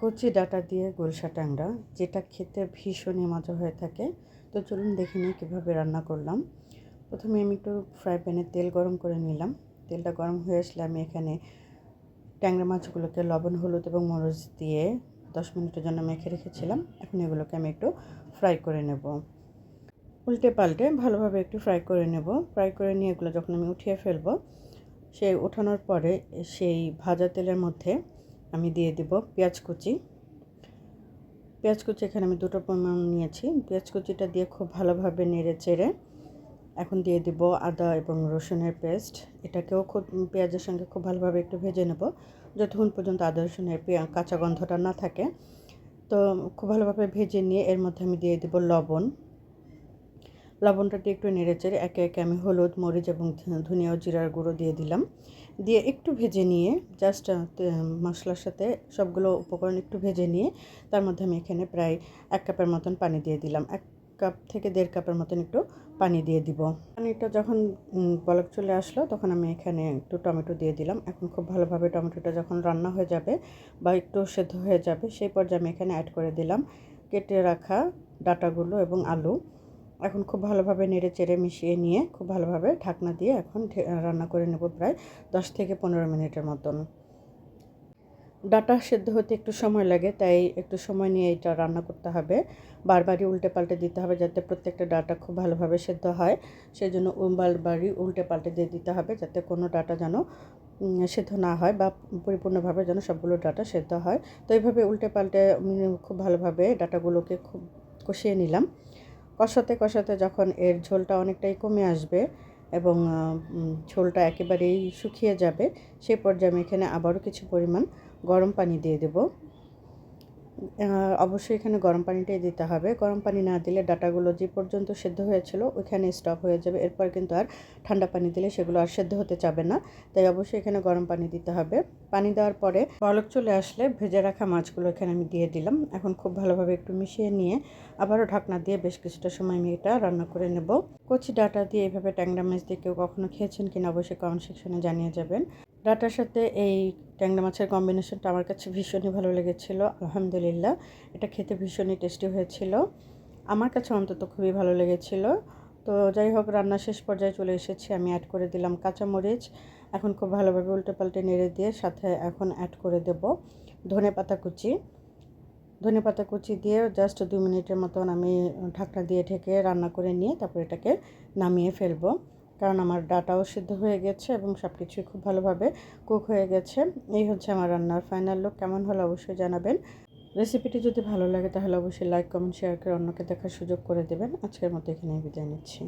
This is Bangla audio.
কচি ডাটা দিয়ে গুলশা ট্যাংরা, যেটা খেতে ভীষণই মজা হয়ে থাকে। তো চলুন দেখে নিই কীভাবে রান্না করলাম। প্রথমে আমি একটু ফ্রাই প্যানে তেল গরম করে নিলাম। তেলটা গরম হয়ে আসলে আমি এখানে ট্যাংরা মাছগুলোকে লবণ, হলুদ এবং মরিচ দিয়ে দশ মিনিটের জন্য মেখে রেখেছিলাম। এখন এগুলোকে আমি একটু ফ্রাই করে নেব। উল্টে পাল্টে ভালোভাবে একটু ফ্রাই করে নেব। ফ্রাই করে নিয়ে এগুলো যখন আমি উঠিয়ে ফেলব, সেই ওঠানোর পরে সেই ভাজা তেলের মধ্যে আমি দিয়ে দিব পেঁয়াজ কুচি। পেঁয়াজ কুচি এখানে আমি দুটো পরিমাণ নিয়েছি। পেঁয়াজ কুচিটা দিয়ে খুব ভালোভাবে নেড়ে চেড়ে এখন দিয়ে দিব আদা এবং রসুনের পেস্ট। এটাকেও খুব, পেঁয়াজের সঙ্গে খুব ভালোভাবে একটু ভেজে নেব। যতক্ষণ পর্যন্ত আদা রসুনের কাঁচা গন্ধটা না থাকে। তো খুব ভালোভাবে ভেজে নিয়ে এর মধ্যে আমি দিয়ে দেবো লবণ। লবণটা দিয়ে একটু নেড়েচেড়ে একে একে আমি হলুদ, মরিচ এবং ধনিয়া ও জিরার গুঁড়ো দিয়ে দিলাম। দিয়ে একটু ভেজে নিয়ে জাস্ট মশলার সাথে সবগুলো উপকরণ একটু ভেজে নিয়ে তার মধ্যে আমি এখানে প্রায় এক কাপের মতন পানি দিয়ে দিলাম। এক কাপ থেকে দেড় কাপের মতন একটু পানি দিয়ে দিব। পানিটা যখন বলক চলে আসলো তখন আমি এখানে একটু টমেটো দিয়ে দিলাম। এখন খুব ভালোভাবে টমেটোটা যখন রান্না হয়ে যাবে বা একটু সেদ্ধ হয়ে যাবে সেই পর্যায়ে আমি এখানে অ্যাড করে দিলাম কেটে রাখা ডাটাগুলো এবং আলু। এখন খুব ভালোভাবে নেড়ে চেড়ে মিশিয়ে নিয়ে খুব ভালোভাবে ঢাকনা দিয়ে এখন রান্না করে নেব প্রায় দশ থেকে পনেরো মিনিটের মতন। ডাটা সেদ্ধ হতে একটু সময় লাগে, তাই একটু সময় নিয়ে এটা রান্না করতে হবে। বারবারই উল্টে পাল্টে দিতে হবে যাতে প্রত্যেকটা ডাটা খুব ভালোভাবে সেদ্ধ হয়। সেই জন্য বারবারই উল্টে পাল্টে দিয়ে দিতে হবে যাতে কোনো ডাটা যেন সেদ্ধ না হয় বা পরিপূর্ণভাবে যেন সবগুলো ডাটা সেদ্ধ হয়। তো এইভাবে উল্টে পাল্টে খুব ভালোভাবে ডাটাগুলোকে খুব কষিয়ে নিলাম। কষাতে কষাতে যখন এর ঝোলটা অনেকটাই কমে আসবে এবং ঝোলটা একেবারেই শুকিয়ে যাবে সেই পর্যায়ে আমি এখানে আবারও কিছু পরিমাণ গরম পানি দিয়ে দেবো। অবশ্যই এখানে গরম পানিটাই দিতে হবে। গরম পানি না দিলে ডাটাগুলো যে পর্যন্ত সেদ্ধ হয়েছিল ওইখানে স্টপ হয়ে যাবে। এরপর কিন্তু আর ঠান্ডা পানি দিলে সেগুলো আর সেদ্ধ হতে চাবে না। তাই অবশ্যই এখানে গরম পানি দিতে হবে। পানি দেওয়ার পরে বলক চলে আসলে ভেজে রাখা মাছগুলো এখানে আমি দিয়ে দিলাম। এখন খুব ভালোভাবে একটু মিশিয়ে নিয়ে আবারও ঢাকনা দিয়ে বেশ কিছুটা সময় আমি এটা রান্না করে নেব। কচি ডাটা দিয়ে এভাবে ট্যাংরা মাছ দিয়ে কেউ কখনো খেয়েছেন কিনা অবশ্যই কমেন্ট সেকশনে জানিয়ে যাবেন। ডাটার সাথে এই ট্যাংরা মাছের কম্বিনেশনটা আমার কাছে ভীষণই ভালো লেগেছিলো, আলহামদুলিল্লাহ। এটা খেতে ভীষণই টেস্টি হয়েছিল। আমার কাছে অন্তত খুবই ভালো লেগেছিল। তো যাই হোক, রান্না শেষ পর্যায়ে চলে এসেছি। আমি অ্যাড করে দিলাম কাঁচামরিচ। এখন খুব ভালোভাবে উল্টে পাল্টে নেড়ে দিয়ে সাথে এখন অ্যাড করে দেব ধনে পাতা কুচি। ধনে পাতা কুচি দিয়ে জাস্ট দু মিনিটের মতন আমি ঢাকনা দিয়ে ঢেকে রান্না করে নিয়ে তারপর এটাকে নামিয়ে ফেলব। কারণ আমার ডাটাও সিদ্ধ হয়ে গেছে এবং সব কিছুই খুব ভালোভাবে কুক হয়ে গেছে। এই হচ্ছে আমার রান্নার ফাইনাল লুক। কেমন হলো অবশ্যই জানাবেন। রেসিপিটি যদি ভালো লাগে তাহলে অবশ্যই লাইক, কমেন্ট, শেয়ার করে অন্যকে দেখার সুযোগ করে দেবেন। আজকের মতো এখানে বিদায় নিচ্ছি।